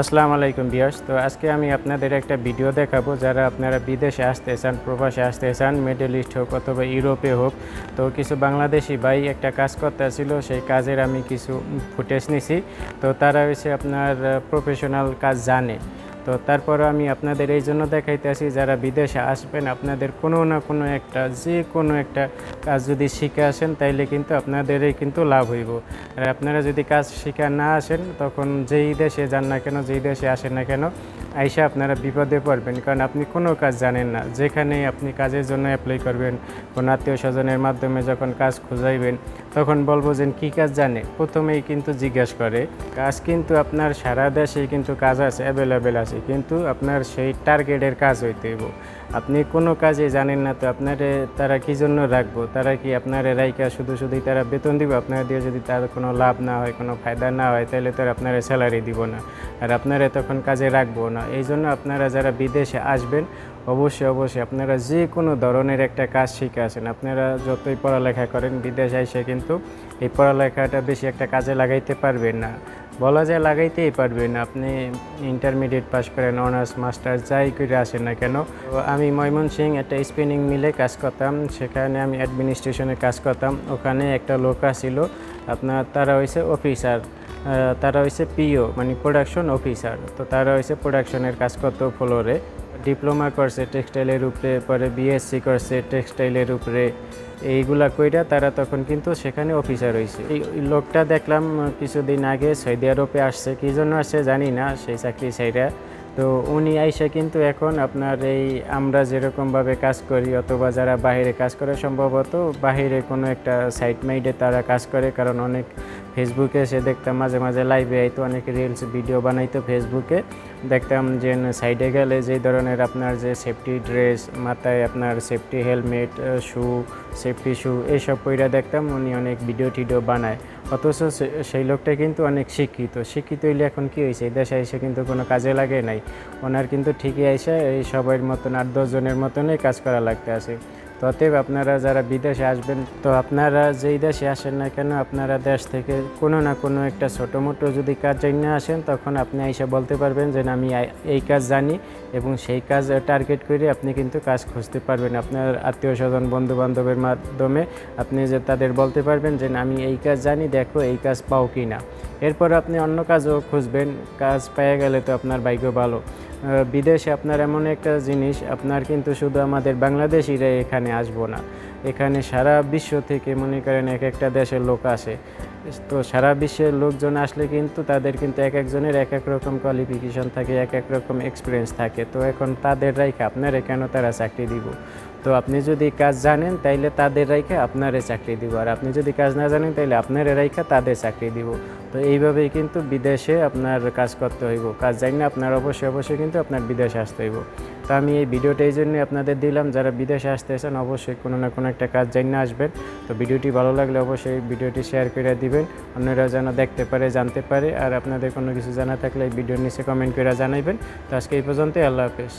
আসসালামু আলাইকুম বিয়ার্স তো আজকে আমি আপনাদের একটা ভিডিও দেখাবো যারা আপনারা বিদেশে আসতে চান, প্রবাসে আসতে চান, মিডল ইস্ট হোক অথবা ইউরোপে হোক। তো কিছু বাংলাদেশি ভাই একটা কাজ করতে ছিল সেই কাজের আমি কিছু ফুটেজ নিছি। তো তারা হচ্ছে আপনার প্রফেশনাল কাজ জানে। তো তারপর আমি আপনাদের এই জন্য দেখাইতেছি যারা বিদেশে আসবেন, আপনাদের কোনো না কোনো একটা, যে কোনো একটা কাজ যদি শিখে আসেন, তাইলে কিন্তু আপনাদেরই কিন্তু লাভ হইব। আর আপনারা যদি কাজ শিখে না আসেন, তখন যেই দেশে যান না কেন, যেই দেশে আসেন না কেন, আইসা আপনারা বিপদে পড়বেন। কারণ আপনি কোনো কাজ জানেন না। যেখানে আপনি কাজের জন্য অ্যাপ্লাই করবেন, কোনো আত্মীয় স্বজনের মাধ্যমে যখন কাজ খুঁজাইবেন, তখন বলব যে কী কাজ জানে? প্রথমেই কিন্তু জিজ্ঞাসা করে। কাজ কিন্তু আপনার সারা দেশেই কিন্তু কাজ আছে অ্যাভেলেবেল আছে। কিন্তু আপনার সেই টার্গেটের কাজ হইতে হইব। আপনি কোনো কাজে জানেন না, তো আপনারে তারা কি জন্য রাখব? তারা কি আপনার রাইকা শুধু শুধুই তারা বেতন দিব? আপনার দিয়ে যদি তার কোনো লাভ না হয়, কোনো ফায়দা না হয়, তাহলে তো আপনারা স্যালারি দিব না। আর আপনারা তখন কাজে রাখব না। এই জন্য আপনারা যারা বিদেশে আসবেন, অবশ্যই অবশ্যই আপনারা যে কোনো ধরনের একটা কাজ শিখে আসেন। আপনারা যতই পড়ালেখা করেন, বিদেশে এসে কিন্তু এই পড়ালেখাটা বেশি একটা কাজে লাগাইতে পারবেন না। বলা যায় লাগাইতেই পারবেন। আপনি ইন্টারমিডিয়েট পাস করেন অনার্স মাস্টার্স যাই করে আসেন না কেন, আমি ময়মন সিং একটা স্পিনিং মিলে কাজ করতাম। সেখানে আমি অ্যাডমিনিস্ট্রেশনে কাজ করতাম। ওখানে একটা লোক ছিল আপনার তারা হয়েছে অফিসার তারা হয়েছে পিও মানে প্রোডাকশন অফিসার তো তারা হয়েছে প্রোডাকশনের কাজ করতো ফ্লোরে ডিপ্লোমা করছে, টেক্সটাইলের উপরে, পরে বিএসসি করছে, টেক্সটাইলের উপরে, এইগুলা কইরা তারা তখন কিন্তু সেখানে অফিসার হয়েছে এই লোকটা দেখলাম কিছুদিন আগে সৌদি আরবে আসছে, কী জন্য আসছে জানি না, সেই চাকরি সাইডা তো উনি আইসে কিন্তু এখন আপনার এই আমরা যেরকমভাবে কাজ করি অথবা যারা বাইরে কাজ করে সম্ভবত, বাইরে কোনো একটা সাইট মাইডে তারা কাজ করে, কারণ অনেক ফেসবুকে সে দেখতাম মাঝে মাঝে লাইভে আইতো, অনেক রিলস ভিডিও বানাইতো ফেসবুকে দেখতাম যে সাইডে গেলে যে ধরনের আপনার যে সেফটি ড্রেস মাথায় আপনার safety helmet shoe safety shoe এইসব পইরা দেখতাম, উনি অনেক ভিডিও টিডিও বানায়। অথচ সেই লোকটা কিন্তু অনেক শিক্ষিত। শিক্ষিত হইলে এখন কি হয়েছে এই দেশে এসে কিন্তু কোনো কাজে লাগে নাই। ওনার কিন্তু ঠিকই এসে এই সবার মতন আট দশজনের মতনই কাজ করা লাগতে আছে। অতএব আপনারা যারা বিদেশে আসবেন, তো আপনারা যেই দেশে আসেন না কেন, আপনারা দেশ থেকে কোনো না কোনো একটা ছোটো মোটো যদি কাজ জেনে আসেন, তখন আপনি এসে বলতে পারবেন যে আমি এই কাজ জানি। এবং সেই কাজ টার্গেট করে আপনি কিন্তু কাজ খুঁজতে পারবেন। আপনার আত্মীয় স্বজন বন্ধু বান্ধবের মাধ্যমে আপনি যে তাদের বলতে পারবেন যে আমি এই কাজ জানি, দেখো এই কাজ পাও কি না এরপর আপনি অন্য কাজও খুঁজবেন, কাজ পেয়ে গেলে তো আপনার ভাগ্য ভালো। বিদেশে আপনার এমন একটা জিনিস, আপনার কিন্তু শুধু আমাদের বাংলাদেশিরা এখানে আসব না। এখানে সারা বিশ্ব থেকে মনে করেন এক একটা দেশের লোক আসে। তো সারা বিশ্বের লোকজন আসলে কিন্তু তাদের কিন্তু এক একজনের এক এক রকম কোয়ালিফিকেশন থাকে, এক এক রকম এক্সপিরিয়েন্স থাকে। তো এখন তাদের রাইখে আপনারা কেন তারা চাকরি দিব? তো আপনি যদি কাজ জানেন, তাইলে তাদের রাইখে আপনারে চাকরি দিব। আর আপনি যদি কাজ না জানেন, তাইলে আপনারে রাইখে তাদের চাকরি দিব। তো এইভাবেই কিন্তু বিদেশে আপনার কাজ করতে হইব। কাজ জানি না, আপনার অবশ্যই অবশ্যই কিন্তু আপনার বিদেশে আসতে হইব। তো আমি এই ভিডিওটা এই জন্যই আপনাদের দিলাম, যারা বিদেশে আসতে আসতেছেন অবশ্যই কোনো না কোনো একটা কাজ জানিয়ে আসবেন। তো ভিডিওটি ভালো লাগলে অবশ্যই ভিডিওটি শেয়ার করে দিবেন, অন্যরা যেন দেখতে পারে, জানতে পারে। আর আপনাদের কোনো কিছু জানা থাকলে এই ভিডিওর নিচে কমেন্ট করে জানাইবেন। তো আজকে এই পর্যন্তই, আল্লাহ হাফেজ।